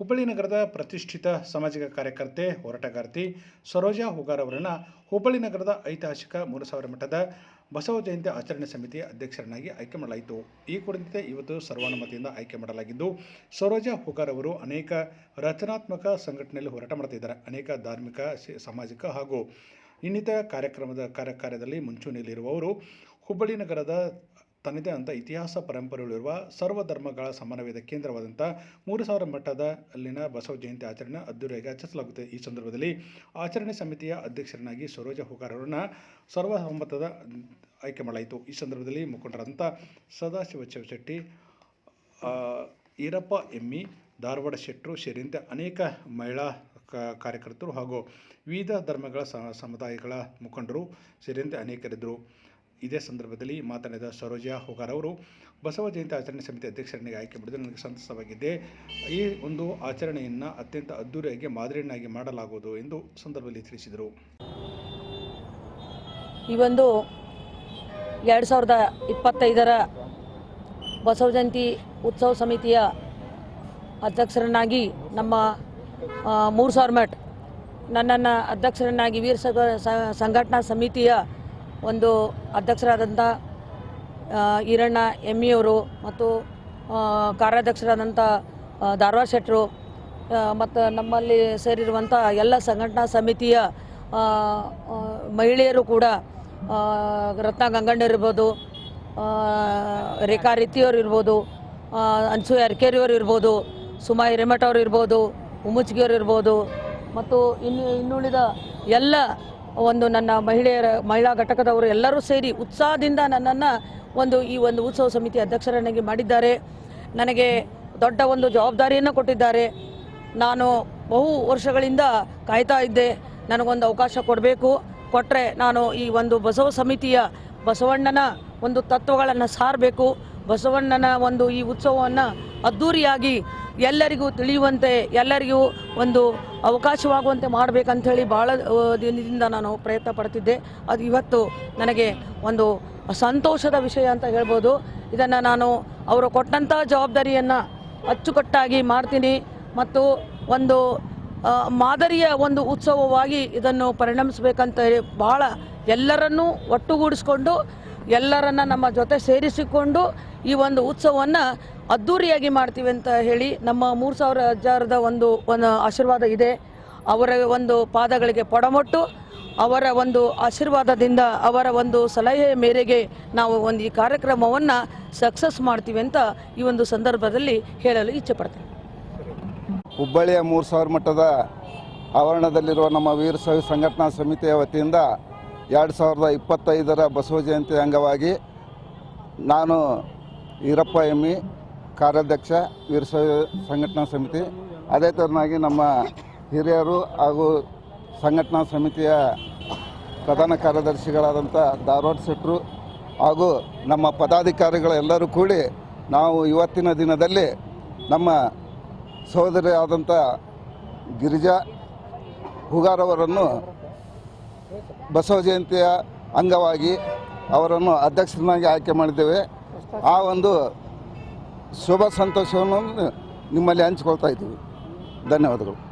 ಹುಬ್ಬಳ್ಳಿ ನಗರದ ಪ್ರತಿಷ್ಠಿತ ಸಾಮಾಜಿಕ ಕಾರ್ಯಕರ್ತೆ ಹೋರಾಟಗಾರ್ತಿ ಸರೋಜಾ ಹುಗಾರ್ ಅವರನ್ನು ಹುಬ್ಬಳ್ಳಿ ನಗರದ ಐತಿಹಾಸಿಕ ಮೂರು ಸಾವಿರ ಮಠದ ಬಸವ ಜಯಂತಿ ಆಚರಣೆ ಸಮಿತಿಯ ಅಧ್ಯಕ್ಷರನ್ನಾಗಿ ಆಯ್ಕೆ ಮಾಡಲಾಯಿತು. ಈ ಕುರಿತಂತೆ ಇವತ್ತು ಸರ್ವಾನುಮತಿಯಿಂದ ಆಯ್ಕೆ ಮಾಡಲಾಗಿದ್ದು, ಸರೋಜಾ ಹುಗಾರ್ ಅವರು ಅನೇಕ ರಚನಾತ್ಮಕ ಸಂಘಟನೆಯಲ್ಲಿ ಹೋರಾಟ ಮಾಡ್ತಿದ್ದಾರೆ ಅನೇಕ ಧಾರ್ಮಿಕ ಸಾಮಾಜಿಕ ಹಾಗೂ ಇನ್ನಿತರ ಕಾರ್ಯಕ್ರಮದ ಕಾರ್ಯ ಕಾರ್ಯದಲ್ಲಿ ಮುಂಚೂಣಿಯಲ್ಲಿರುವವರು ಹುಬ್ಬಳ್ಳಿ ನಗರದ ತನ್ನದೇ ಅಂತ ಇತಿಹಾಸ ಪರಂಪರೆಗಳಿರುವ ಸರ್ವ ಧರ್ಮಗಳ ಸಮನ್ವಯದ ಕೇಂದ್ರವಾದಂಥ ಮೂರು ಸಾವಿರ ಮಟ್ಟದ ಅಲ್ಲಿನ ಬಸವ ಜಯಂತಿ ಆಚರಣೆ ಅದ್ದೂರಿಯಾಗಿ ಆಚರಿಸಲಾಗುತ್ತದೆ ಈ ಸಂದರ್ಭದಲ್ಲಿ ಆಚರಣೆ ಸಮಿತಿಯ ಅಧ್ಯಕ್ಷರನ್ನಾಗಿ ಸರೋಜ ಹುಗಾರ್ ಅವರನ್ನು ಸರ್ವಸಮ್ಮತದ ಆಯ್ಕೆ ಮಾಡಲಾಯಿತು ಈ ಸಂದರ್ಭದಲ್ಲಿ ಮುಖಂಡರಾದಂಥ ಸದಾಶಿವ ಶೆಟ್ಟಿ ಈರಪ್ಪ, ಎಮ್ಮಿ, ಧಾರವಾಡ ಶೆಟ್ಟರು ಸೇರಿದಂತೆ ಅನೇಕ ಮಹಿಳಾ ಕಾರ್ಯಕರ್ತರು ಹಾಗೂ ವಿವಿಧ ಧರ್ಮಗಳ ಸಮುದಾಯಗಳ ಮುಖಂಡರು ಸೇರಿದಂತೆ ಅನೇಕರಿದ್ದರು. ಇದೇ ಸಂದರ್ಭದಲ್ಲಿ ಮಾತನಾಡಿದ ಸರೋಜಾ ಹೋಗಾರ್ ಅವರು, ಬಸವ ಜಯಂತಿ ಆಚರಣೆ ಸಮಿತಿ ಅಧ್ಯಕ್ಷರನ್ನಾಗಿ ಆಯ್ಕೆ ಮಾಡಿದ್ದು ನನಗೆ ಸಂತಸವಾಗಿದೆ. ಈ ಒಂದು ಆಚರಣೆಯನ್ನು ಅತ್ಯಂತ ಅದ್ದೂರಿಯಾಗಿ ಮಾದರಿಯನ್ನಾಗಿ ಮಾಡಲಾಗುವುದು ಎಂದು ಸಂದರ್ಭದಲ್ಲಿ ತಿಳಿಸಿದರು. ಈ ಒಂದು ಎರಡು ಸಾವಿರದ ಇಪ್ಪತ್ತೈದರ ಬಸವ ಜಯಂತಿ ಉತ್ಸವ ಸಮಿತಿಯ ಅಧ್ಯಕ್ಷರನ್ನಾಗಿ ನಮ್ಮ ಮೂರು ಸಾವಿರ ಮಠ ನನ್ನನ್ನು ಅಧ್ಯಕ್ಷರನ್ನಾಗಿ ವೀರ ಸಂಘಟನಾ ಸಮಿತಿಯ ಒಂದು ಅಧ್ಯಕ್ಷರಾದಂಥ ಈರಣ್ಣ ಎಮ್ಮಿಯವರು ಮತ್ತು ಕಾರ್ಯಾಧ್ಯಕ್ಷರಾದಂಥ ಧಾರವಾಡ ಶೆಟ್ಟರು ಮತ್ತು ನಮ್ಮಲ್ಲಿ ಸೇರಿರುವಂಥ ಎಲ್ಲ ಸಂಘಟನಾ ಸಮಿತಿಯ ಮಹಿಳೆಯರು ಕೂಡ ರತ್ನ ಗಂಗಣ್ಣರಿರ್ಬೋದು ರೇಖಾ ರೀತಿಯವರು ಇರ್ಬೋದು ಅಂಚು ಅರ್ಕೇರಿಯವರು ಇರ್ಬೋದು, ಸುಮಾ ಹಿರೇಮಠ ಅವ್ರು ಇರ್ಬೋದು ಉಮುಚ್ಗಿಯವರು ಇರ್ಬೋದು, ಮತ್ತು ಇನ್ನು ಇನ್ನುಳಿದ ಎಲ್ಲ ಒಂದು ನನ್ನ ಮಹಿಳೆಯರ, ಮಹಿಳಾ ಘಟಕದವರು ಎಲ್ಲರೂ ಸೇರಿ ಉತ್ಸಾಹದಿಂದ ನನ್ನನ್ನು ಒಂದು ಈ ಒಂದು ಉತ್ಸವ ಸಮಿತಿ ಅಧ್ಯಕ್ಷರನ್ನಾಗಿ ಮಾಡಿದ್ದಾರೆ. ನನಗೆ ದೊಡ್ಡ ಒಂದು ಜವಾಬ್ದಾರಿಯನ್ನು ಕೊಟ್ಟಿದ್ದಾರೆ. ನಾನು ಬಹು ವರ್ಷಗಳಿಂದ ಕಾಯ್ತಾ ಇದ್ದೆ. ನನಗೊಂದು ಅವಕಾಶ ಕೊಡಬೇಕು. ಕೊಟ್ಟರೆ ನಾನು ಈ ಒಂದು ಬಸವ ಸಮಿತಿಯ ಬಸವಣ್ಣನ ಒಂದು ತತ್ವಗಳನ್ನು ಸಾರಬೇಕು. ಬಸವಣ್ಣನ ಒಂದು ಈ ಉತ್ಸವವನ್ನು ಅದ್ಧೂರಿಯಾಗಿ ಎಲ್ಲರಿಗೂ ತಿಳಿಯುವಂತೆ ಎಲ್ಲರಿಗೂ ಒಂದು ಅವಕಾಶವಾಗುವಂತೆ ಮಾಡಬೇಕಂಥೇಳಿ ಭಾಳ ಆ, ದಿನದಿಂದ ನಾನು ಪ್ರಯತ್ನ ಪಡ್ತಿದ್ದೆ. ಅದು ಇವತ್ತು ನನಗೆ ಒಂದು ಸಂತೋಷದ ವಿಷಯ ಅಂತ ಹೇಳ್ಬೋದು. ಇದನ್ನು ನಾನು ಅವರು ಕೊಟ್ಟಂಥ ಜವಾಬ್ದಾರಿಯನ್ನು ಅಚ್ಚುಕಟ್ಟಾಗಿ ಮಾಡ್ತೀನಿ. ಮತ್ತು ಒಂದು ಮಾದರಿಯ ಒಂದು ಉತ್ಸವವಾಗಿ ಇದನ್ನು ಪರಿಣಮಿಸಬೇಕಂತ ಹೇಳಿ ಭಾಳ ಎಲ್ಲರನ್ನೂ ಒಟ್ಟುಗೂಡಿಸ್ಕೊಂಡು ಎಲ್ಲರನ್ನ ನಮ್ಮ ಜೊತೆ ಸೇರಿಸಿಕೊಂಡು ಈ ಒಂದು ಉತ್ಸವವನ್ನು ಅದ್ಧೂರಿಯಾಗಿ ಮಾಡ್ತೀವಿ ಅಂತ ಹೇಳಿ ನಮ್ಮ ಮೂರು ಸಾವಿರ ಹಜಾರದ ಒಂದು ಒಂದು ಆಶೀರ್ವಾದ ಇದೆ. ಅವರ ಒಂದು ಪಾದಗಳಿಗೆ ಪೊಡಮೊಟ್ಟು, ಅವರ ಒಂದು ಆಶೀರ್ವಾದದಿಂದ ಅವರ ಒಂದು ಸಲಹೆ ಮೇರೆಗೆ ನಾವು ಒಂದು ಈ ಕಾರ್ಯಕ್ರಮವನ್ನು ಸಕ್ಸಸ್ ಮಾಡ್ತೀವಿ ಅಂತ ಈ ಒಂದು ಸಂದರ್ಭದಲ್ಲಿ ಹೇಳಲು ಇಚ್ಛೆ ಪಡ್ತೇನೆ. ಹುಬ್ಬಳ್ಳಿಯ ಮೂರು ಸಾವಿರ ಮಟ್ಟದ ಆವರಣದಲ್ಲಿರುವ ನಮ್ಮ ವೀರ ಸವಿ ಸಂಘಟನಾ ಸಮಿತಿಯ ವತಿಯಿಂದ ಎರಡು ಸಾವಿರದ ಇಪ್ಪತ್ತೈದರ ಬಸವ ಜಯಂತಿ ಅಂಗವಾಗಿ ನಾನು ಈರಪ್ಪ ಎಮ್ಮಿ ಕಾರ್ಯಾಧ್ಯಕ್ಷ ವೀರಶೈವ ಸಂಘಟನಾ ಸಮಿತಿ. ಅದೇ ಥರನಾಗಿ ನಮ್ಮ ಹಿರಿಯರು ಹಾಗೂ ಸಂಘಟನಾ ಸಮಿತಿಯ ಪ್ರಧಾನ ಕಾರ್ಯದರ್ಶಿಗಳಾದಂಥ ಧಾರವಾಡ ಶೆಟ್ಟರು ಹಾಗೂ ನಮ್ಮ ಪದಾಧಿಕಾರಿಗಳೆಲ್ಲರೂ ಕೂಡಿ ನಾವು ಇವತ್ತಿನ ದಿನದಲ್ಲಿ ನಮ್ಮ ಸಹೋದರಿ ಆದಂಥ ಗಿರಿಜಾ ಹುಗಾರವರನ್ನು ಬಸವ ಜಯಂತಿಯ ಅಂಗವಾಗಿ ಅವರನ್ನು ಅಧ್ಯಕ್ಷರನ್ನಾಗಿ ಆಯ್ಕೆ ಮಾಡಿದ್ದೇವೆ. ಆ ಒಂದು ಶುಭ ಸಂತೋಷವನ್ನು ನಿಮ್ಮಲ್ಲಿ ಹಂಚಿಕೊಳ್ತಾ ಇದ್ದೀವಿ. ಧನ್ಯವಾದಗಳು.